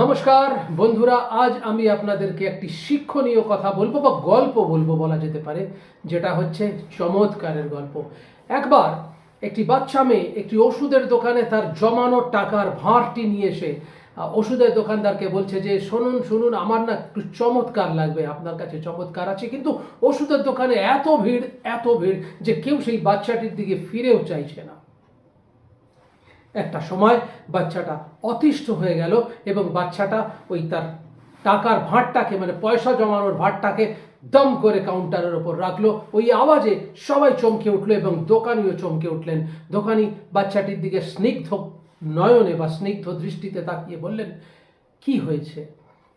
নমস্কার, বন্ধুরা, আজ আমি আপনাদেরকে একটি শিক্ষণীয় কথা বলব বা গল্প বলব বলা যেতে পারে, যেটা হচ্ছে চমৎকারের গল্প। একবার একটি বাচ্চা মেয়ে একটি ওষুধের দোকানে তার জমানো টাকার ভাঁড়টি নিয়ে এসে ওষুধের দোকানদারকে বলছে যে, শুনুন শুনুন, আমার না একটু চমৎকার লাগবে, আপনার কাছে চমৎকার আছে, কিন্তু ওষুধের দোকানে এত ভিড় এত ভিড় যে কেউ সেই বাচ্চাটির দিকে ফিরেও চাইছে না। একটা সময় বাচ্চাটা অতিষ্ঠ হয়ে গেল এবং বাচ্চাটা ওই তার টাকার ভাঁড়টাকে মানে পয়সা জমানোর ভাঁড়টাকে দম করে কাউন্টারের ওপর রাখল। ওই আওয়াজে সবাই চমকে উঠল এবং দোকানিও চমকে উঠলেন। দোকানি বাচ্চাটির দিকে স্নিগ্ধ নয়নে বা স্নিগ্ধ দৃষ্টিতে তাকিয়ে বললেন, কি হয়েছে?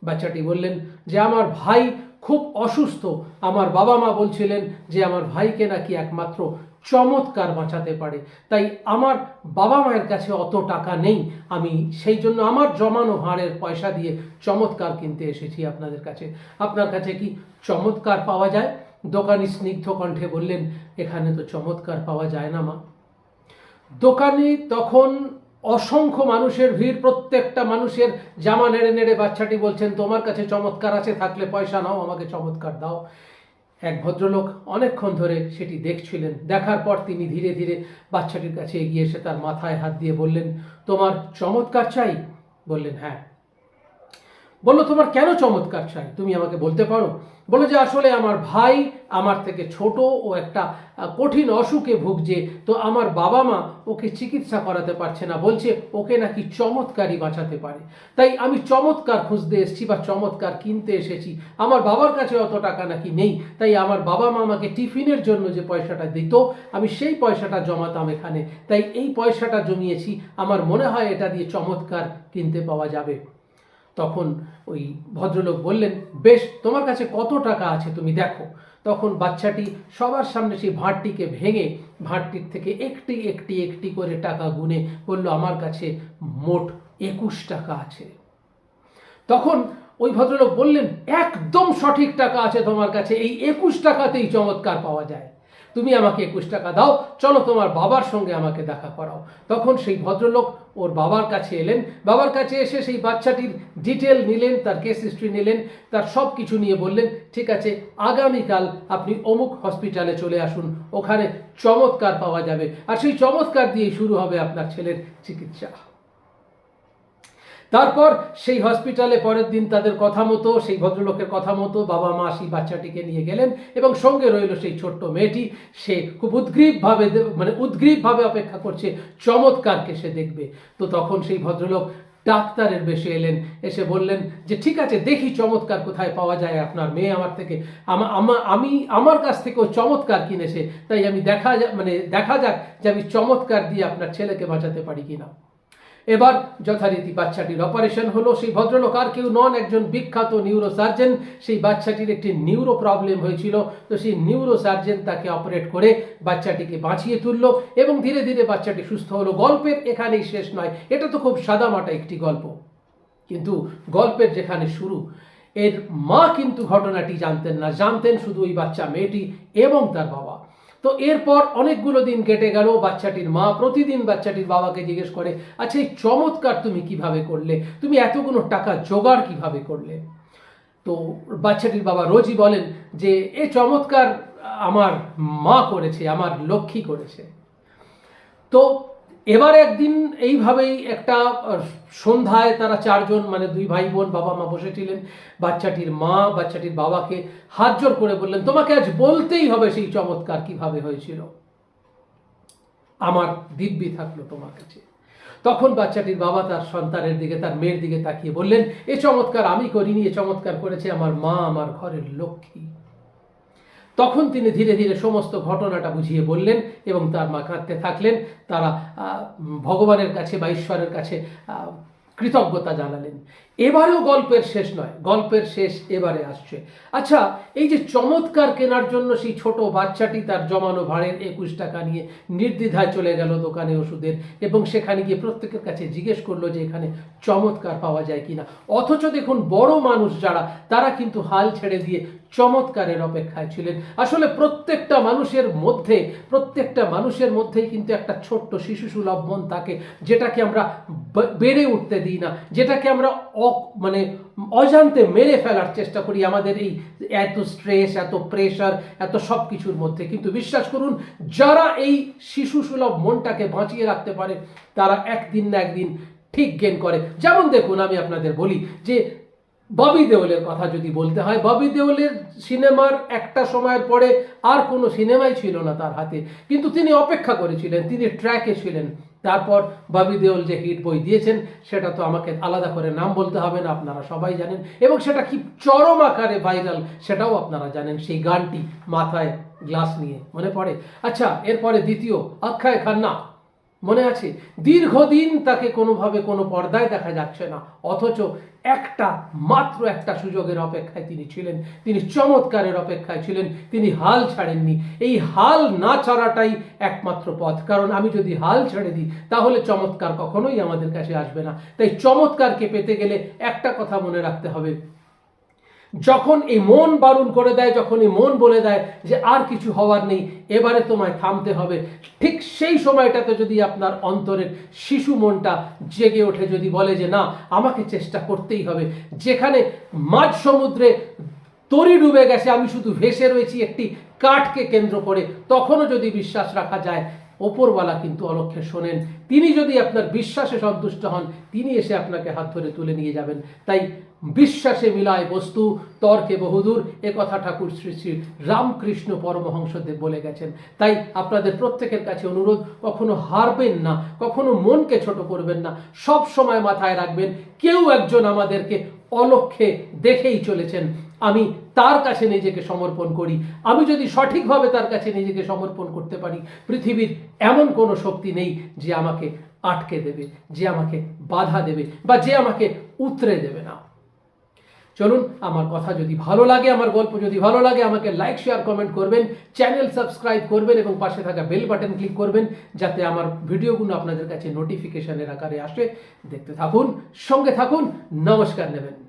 বাচ্চাটি বললেন, যে আমার ভাই খুব অসুস্থ। আমার বাবা মা বলছিলেন যে আমার ভাইকে নাকি একমাত্র চমৎকার বাঁচাতে পারে। তাই আমার বাবা মায়ের কাছে অত টাকা নেই। আমি সেই জন্য আমার জমানো হাড়ের পয়সা দিয়ে চমৎকার কিনতে এসেছি আপনাদের কাছে। আপনার কাছে কি চমৎকার পাওয়া যায়? দোকানি স্নিগ্ধ কণ্ঠে বললেন, এখানে তো চমৎকার পাওয়া যায় না মা। দোকানে তখন অসংখ্য মানুষের ভিড়, প্রত্যেকটা মানুষের জামা নেড়ে নেড়ে বাচ্চাটি বলছেন, তোমার কাছে চমৎকার আছে, থাকলে পয়সা নাও, আমাকে চমৎকার দাও। এক ভদ্রলোক অনেকক্ষণ ধরে সেটি দেখছিলেন। দেখার পর তিনি ধীরে ধীরে বাচ্চাটির কাছে এগিয়ে এসে তার মাথায় হাত দিয়ে বললেন, তোমার চমৎকার চাই? বললেন হ্যাঁ। বলল, তোমার কেন চমৎকার চাই? তুমি আমাকে বলতে পারো? বলো যে, আসলে আমার ভাই আমার থেকে ছোট ও একটা কঠিন অসুখে ভুগছে, তো আমার বাবা মা ওকে চিকিৎসা করাতে পারছে না, বলছে ওকে নাকি চমৎকারই বাঁচাতে পারে। তাই আমি চমৎকার খুঁজতে এসেছি বা চমৎকার কিনতে এসেছি। আমার বাবার কাছে অত টাকা নাকি নেই, তাই আমার বাবা মা আমাকে টিফিনের জন্য যে পয়সাটা দিত, আমি সেই পয়সাটা জমাতাম এখানে। তাই এই পয়সাটা জমিয়েছি, আমার মনে হয় এটা দিয়ে চমৎকার কিনতে পাওয়া যাবে। তখন ওই ভদ্রলোক বললেন, বেশ, তোমার কাছে কত টাকা আছে তুমি দেখো। তখন বাচ্চাটি সবার সামনে সেই ভাঁড়টিকে ভেঙে, ভাঁড়টির থেকে একটি একটি একটি করে টাকা গুনে বলল, আমার কাছে মোট একুশ টাকা আছে। তখন ওই ভদ্রলোক বললেন, একদম সঠিক টাকা আছে তোমার কাছে, এই একুশ টাকাতেই চমৎকার পাওয়া যায়। তুমি আমাকে একুশ টাকা দাও, চলো তোমার বাবার সঙ্গে আমাকে দেখা করাও। তখন সেই ভদ্রলোক ওর বাবার কাছে এলেন। বাবার কাছে এসে সেই বাচ্চাটির ডিটেল নিলেন, তার কেস হিস্ট্রি নিলেন, তার সব কিছু নিয়ে বললেন, ঠিক আছে, আগামীকাল আপনি অমুক হসপিটালে চলে আসুন, ওখানে চমৎকার পাওয়া যাবে। আর সেই চমৎকার দিয়েই শুরু হবে আপনার ছেলের চিকিৎসা। তারপর সেই হসপিটালে পরের দিন তাদের কথা মতো, সেই ভদ্রলোকের কথা মতো বাবা মা সেই বাচ্চাটিকে নিয়ে গেলেন এবং সঙ্গে রইল সেই ছোট্ট মেয়েটি। সে খুব উদ্গ্রীবভাবে মানে উদ্গ্রীবভাবে অপেক্ষা করছে চমৎকারকে সে দেখবে। তো তখন সেই ভদ্রলোক ডাক্তারের বেশে এলেন, এসে বললেন যে, ঠিক আছে, দেখি চমৎকার কোথায় পাওয়া যায় আপনার মেয়ে আমার থেকে। আমা- আমা- আমি, আমার কাছ থেকে ও চমৎকার কিনেছে, তাই আমি দেখা মানে দেখা যাক যে আমি চমৎকার দিয়ে আপনার ছেলেকে বাঁচাতে পারি কিনা। এবার যথারীতি বাচ্চাটির অপারেশন হলো। সেই ভদ্রলোক আর কেউ নন, একজন বিখ্যাত নিউরো সার্জন সেই বাচ্চাটির একটি নিউরো প্রবলেম হয়েছিল। তো সেই নিউরো সার্জন তাকে অপারেট করে বাচ্চাটিকে বাঁচিয়ে তুললো এবং ধীরে ধীরে বাচ্চাটি সুস্থ হলো। গল্পের এখানেই শেষ নয়। এটা তো খুব সাদামাটা একটি গল্প। কিন্তু গল্পের যেখানে শুরু, এর মা কিন্তু ঘটনাটি জানতেন না। জানতেন শুধু ওই বাচ্চা মেয়েটি এবং তার বাবা। তো এরপর অনেকগুলো দিন কেটে গেল, বাচ্চাটির মা প্রতিদিন বাচ্চাটির বাবাকে জিজ্ঞেস করে আচ্ছা এই চমৎকার তুমি কীভাবে করলে? তুমি এতগুলো টাকা জোগাড় কীভাবে করলে? তো বাচ্চাটির বাবা রোজই বলেন যে, এ চমৎকার আমার মা করেছে, আমার লক্ষ্মী করেছে। তো এবার একদিন এইভাবেই একটা সন্ধ্যায় তারা চারজন মানে দুই ভাই বোন বাবা মা বসেছিলেন বাচ্চাটির মা, বাচ্চাটির বাবাকে হাত জোর করে বললেন, তোমাকে আজ বলতেই হবে সেই চমৎকার কীভাবে হয়েছিল। আমার দিব্যি থাকল তোমার কাছে। তখন বাচ্চাটির বাবা তার সন্তানের দিকে, তার মেয়ের দিকে তাকিয়ে বললেন, এ চমৎকার, আমি করিনি, এ চমৎকার করেছে আমার মা, আমার ঘরের লক্ষ্মী। তখন তিনি ধীরে ধীরে সমস্ত ঘটনাটা বুঝিয়ে বললেন এবং তার মা কাঁদতে থাকলেন। তারা ভগবানের কাছে বা ঈশ্বরের কাছে কৃতজ্ঞতা জানালেন। এবারেও গল্পের শেষ নয়, গল্পের শেষ এবারে আসছে। আচ্ছা এই যে চমৎকার কেনার জন্য সেই ছোট বাচ্চাটি তার জমানো ভাড়ের একুশ টাকা নিয়ে নির্দ্বিধায় চলে গেল দোকানে ওষুধের এবং সেখানে গিয়ে প্রত্যেকের কাছে জিজ্ঞেস করল যে এখানে চমৎকার পাওয়া যায় কিনা। অথচ দেখুন, বড় মানুষ যারা, তারা কিন্তু হাল ছেড়ে দিয়ে চমৎকারের অপেক্ষায় ছিলেন। আসলে প্রত্যেকটা মানুষের মধ্যে, প্রত্যেকটা মানুষের মধ্যেই কিন্তু একটা ছোট্ট শিশু সুলভ মন থাকে, যেটাকে আমরা বেড়ে উঠতে দিই না, যেটাকে আমরা মানে অজান্তে মেরে ফেলার চেষ্টা করি আমাদের এই এত স্ট্রেস এত প্রেশার এত সব কিছুর মধ্যে। কিন্তু বিশ্বাস করুন, যারা এই শিশু সুলভ মনটাকে বাঁচিয়ে রাখতে পারে, তারা একদিন না একদিন ঠিক গেন করে। যেমন দেখুন, আমি আপনাদের বলি যে ববি দেওলের কথা যদি বলতে হয়, ববি দেওলের সিনেমার একটা সময়ের পরে আর কোনো সিনেমাই ছিল না তার হাতে। কিন্তু তিনি অপেক্ষা করেছিলেন, তিনি ট্র্যাকে ছিলেন। তারপর ববি দেওল যে হিট বই দিয়েছেন, সেটা তো আমাকে আলাদা করে নাম বলতে হবে না, আপনারা সবাই জানেন। এবং সেটা কি চরম আকারে ভাইরাল সেটাও আপনারা জানেন, সেই গানটি মাথায় গ্লাস নিয়ে মনে পড়ে। আচ্ছা এরপরে দ্বিতীয় অক্ষয় খান্না। মনে আছে? দীর্ঘদিন তাকে কোনোভাবে কোনো পর্দায় দেখা যাচ্ছে না। অথচ একটা মাত্র একটা সুযোগের অপেক্ষায় তিনি ছিলেন। তিনি চমৎকারের অপেক্ষায় ছিলেন। তিনি হাল ছাড়েননি। এই হাল না ছাড়াটাই একমাত্র পথ। কারণ আমি যদি হাল ছেড়ে দিই, তাহলে চমৎকার কখনোই আমাদের কাছে আসবে না। তাই চমৎকারকে পেতে গেলে একটা কথা মনে রাখতে হবে। যখন এই মন বারণ করে দেয়, যখন এই মন বলে দেয় যে আর কিছু হওয়ার নেই, এবারে তোমায় থামতে হবে। ঠিক সেই সময়টাতে যদি আপনার অন্তরের শিশু মনটা জেগে ওঠে, যদি বলে যে না, আমাকে চেষ্টা করতেই হবে। যেখানে মাঝ সমুদ্রে তরি ডুবে গেছে, আমি শুধু ভেসে রয়েছি একটি কাঠকে কেন্দ্র করে, তখনও যদি বিশ্বাস রাখা যায় ওপরওয়ালা কিন্তু অলক্ষে শোনেন। তিনি যদি আপনার বিশ্বাসে সন্তুষ্ট হন, তিনি এসে আপনাকে হাত ধরে তুলে নিয়ে যাবেন। তাই বিশ্বাসে মিলায় বস্তু, তর্কে বহুদূর। এ কথা ঠাকুর শ্রী শ্রী রামকৃষ্ণ পরমহংসদেব বলে গেছেন। তাই আপনাদের প্রত্যেকের কাছে অনুরোধ, কখনো হারবেন না, কখনো মনকে ছোট করবেন না। সব সময় মাথায় রাখবেন, কেউ একজন আমাদেরকে অলক্ষে দেখেই চলেছেন। আমি তার কাছে নিজেকে সমর্পণ করি। আমি যদি সঠিকভাবে তার কাছে নিজেকে সমর্পণ করতে পারি, পৃথিবীর এমন কোনো শক্তি নেই যে আমাকে আটকে দেবে, যে আমাকে বাধা দেবে বা যে আমাকে উতরে দেবে না। চলুন, আমার কথা যদি ভালো লাগে, আমার গল্প যদি ভালো লাগে, আমাকে লাইক শেয়ার কমেন্ট করবেন চ্যানেল সাবস্ক্রাইব করবেন এবং পাশে থাকা বেল বাটন ক্লিক করবেন, যাতে আমার ভিডিওগুলো আপনাদের কাছে নোটিফিকেশনের আকারে আসে। দেখতে থাকুন, সঙ্গে থাকুন, নমস্কার নেবেন।